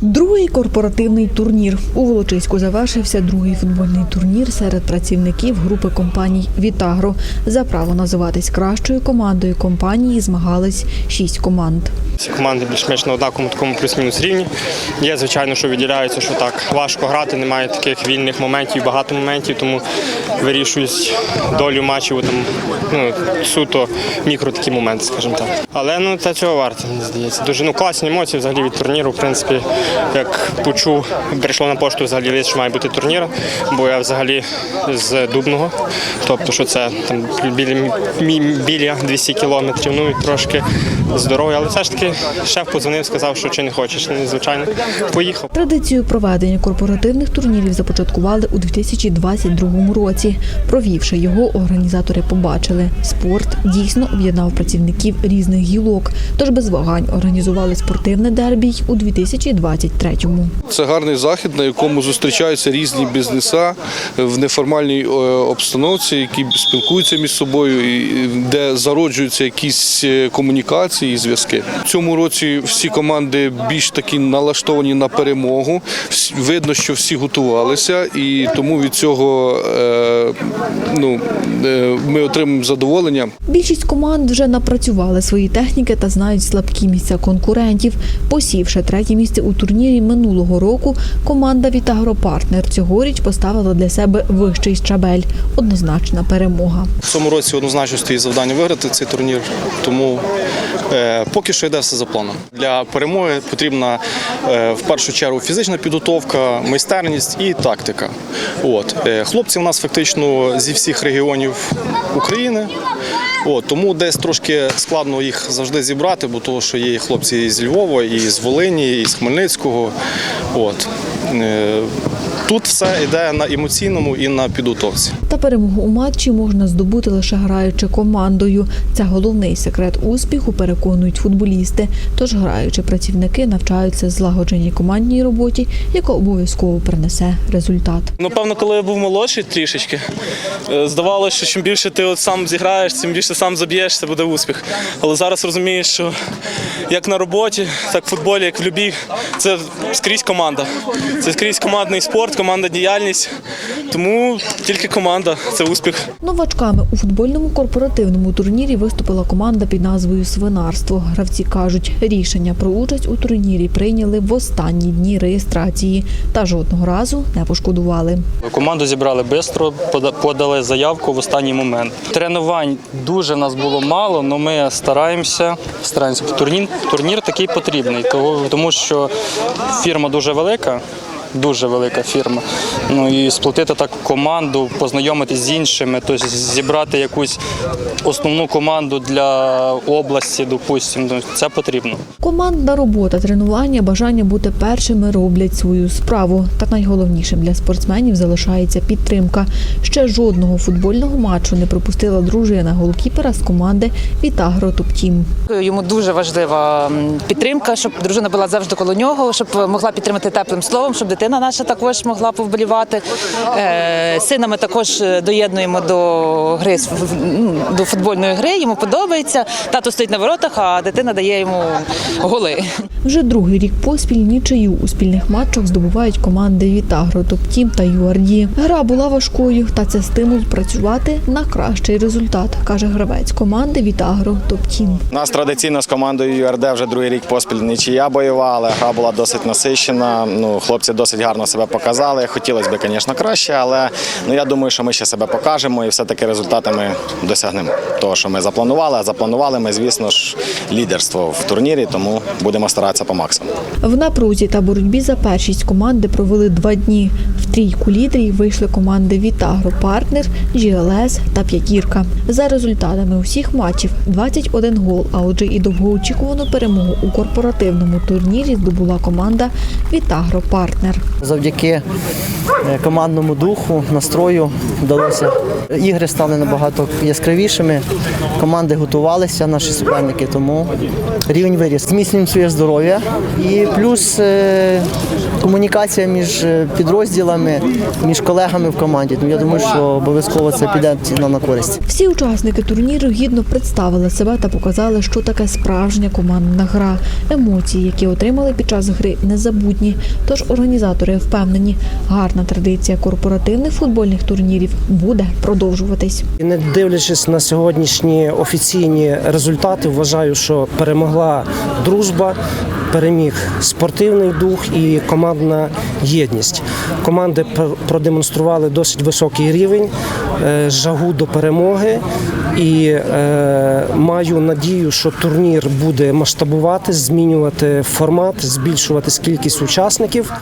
Другий корпоративний турнір у Волочиську завершився другий футбольний турнір серед працівників групи компаній Вітагро. За право називатись кращою командою компанії змагались шість команд. Всі команди більш-менш на однаковому такому плюс-мінус рівні. Є, звичайно, що виділяється, що так важко грати, немає таких вільних моментів, багато моментів, тому вирішують долю матчів там, ну, суто мікро такі моменти, скажімо так. Але ну це цього варто, мені здається. Дуже ну, класні емоції взагалі від турніру. В принципі, як почув, прийшло на пошту взагалі лист, що має бути турнір, бо я взагалі з Дубного, тобто, що це там біля, біля 200 кілометрів, ну і трошки здоров'я. Але все ж таки шеф подзвонив, сказав, що чи не хочеш, ну, звичайно, поїхав. Традицію проведення корпоративних турнірів започаткували у 2022 році. Провівши його, організатори побачили, спорт дійсно об'єднав працівників різних гілок. Тож без вагань організували спортивне дербі у 2023-му. Це гарний захід, на якому зустрічаються різні бізнеса в неформальній е, обстановці, які спілкуються між собою, де зароджуються якісь е, комунікації і зв'язки. В цьому році всі команди більш такі налаштовані на перемогу. Видно, що всі готувалися, і тому від цього е, ну, ми отримуємо задоволення. Більшість команд вже напрацювали свої техніки та знають слабкі місця конкурентів. Посівши третє місце у турнірі минулого року, команда Вітагропартнер цьогоріч поставила для себе вищий щабель. Однозначна перемога. В цьому році однозначно стоїть завдання виграти цей турнір, тому е, поки що йде все за планом. Для перемоги потрібна е, в першу чергу фізична підготовка, майстерність і тактика. От. Е, хлопці у нас фактично зі всіх регіонів України. От, тому десь трошки складно їх завжди зібрати, бо того, що є хлопці і з Львова, і з Волині, і з Хмельницького. От. Тут все йде на емоційному і на підготовці. Та перемогу у матчі можна здобути лише граючи командою. Це головний секрет успіху, переконують футболісти. Тож граючи працівники навчаються злагодженій командній роботі, яка обов'язково принесе результат. Напевно, коли я був молодший трішечки, е, здавалося, що чим більше ти от сам зіграєш, тим більше сам заб'єш, це буде успіх. Але зараз розумієш, що як на роботі, так в футболі, як в любій, це скрізь команда. Це скрізь командний спорт, командна діяльність. Тому тільки команда це успіх. Новачками у футбольному корпоративному турнірі виступила команда під назвою Свинарство. Гравці кажуть, рішення про участь у турнірі прийняли в останні дні реєстрації та жодного разу не пошкодували. Команду зібрали швидко, подали заявку в останній момент. Тренувань дуже нас було мало, але ми стараємося. стараємося. Турнір, турнір такий потрібний, того- тому що фірма дуже велика. Дуже велика фірма. Ну і сплотити так команду, познайомитись з іншими, тобто зібрати якусь основну команду для області, допустимо, ну, це потрібно. Командна робота, тренування, бажання бути першими роблять свою справу. Та найголовнішим для спортсменів залишається підтримка. Ще жодного футбольного матчу не пропустила дружина голкіпера з команди Вітагро Топтім. Йому дуже важлива підтримка, щоб дружина була завжди коло нього, щоб могла підтримати теплим словом, щоб дитина наша також могла повболівати. Е, Сина ми також е, доєднуємо до гри до футбольної гри. Йому подобається. Тато стоїть на воротах, а дитина дає йому голи. Вже другий рік поспіль нічию у спільних матчах здобувають команди Вітагро, Топтім та ЮАРДі. Гра була важкою, та це стимул працювати на кращий результат, каже гравець команди Вітагро Топтім. У нас традиційно з командою ЮРД вже другий рік поспіль нічия бойова, але гра була досить насищена. Ну, хлопці досить гарно себе показали. Хотілося б, звісно, краще, але ну, я думаю, що ми ще себе покажемо і все-таки результати ми досягнемо того, що ми запланували. А запланували ми, звісно ж, лідерство в турнірі, тому будемо старатися по максимуму. В напрузі та боротьбі за першість команди провели два дні. Трійку лідерів вийшли команди Вітагро Партнер, GLS та П'ятірка. За результатами усіх матчів 21 гол, а отже і довгоочікувану перемогу у корпоративному турнірі здобула команда Вітагро Партнер. Завдяки е, командному духу, настрою вдалося. Ігри стали набагато яскравішими. Команди готувалися, наші суперники, тому рівень виріс. Зміцнюємо своє здоров'я і плюс е, комунікація між е, підрозділами. Товаришами, між колегами в команді. Тому я думаю, що обов'язково це піде нам на користь. Всі учасники турніру гідно представили себе та показали, що таке справжня командна гра. Емоції, які отримали під час гри, незабутні. Тож організатори впевнені, гарна традиція корпоративних футбольних турнірів буде продовжуватись. Не дивлячись на сьогоднішні офіційні результати, вважаю, що перемогла дружба, переміг спортивний дух і командна єдність. Команди пр- продемонстрували досить високий рівень, е, жагу до перемоги. І е, маю надію, що турнір буде масштабувати, змінювати формат, збільшувати кількість учасників.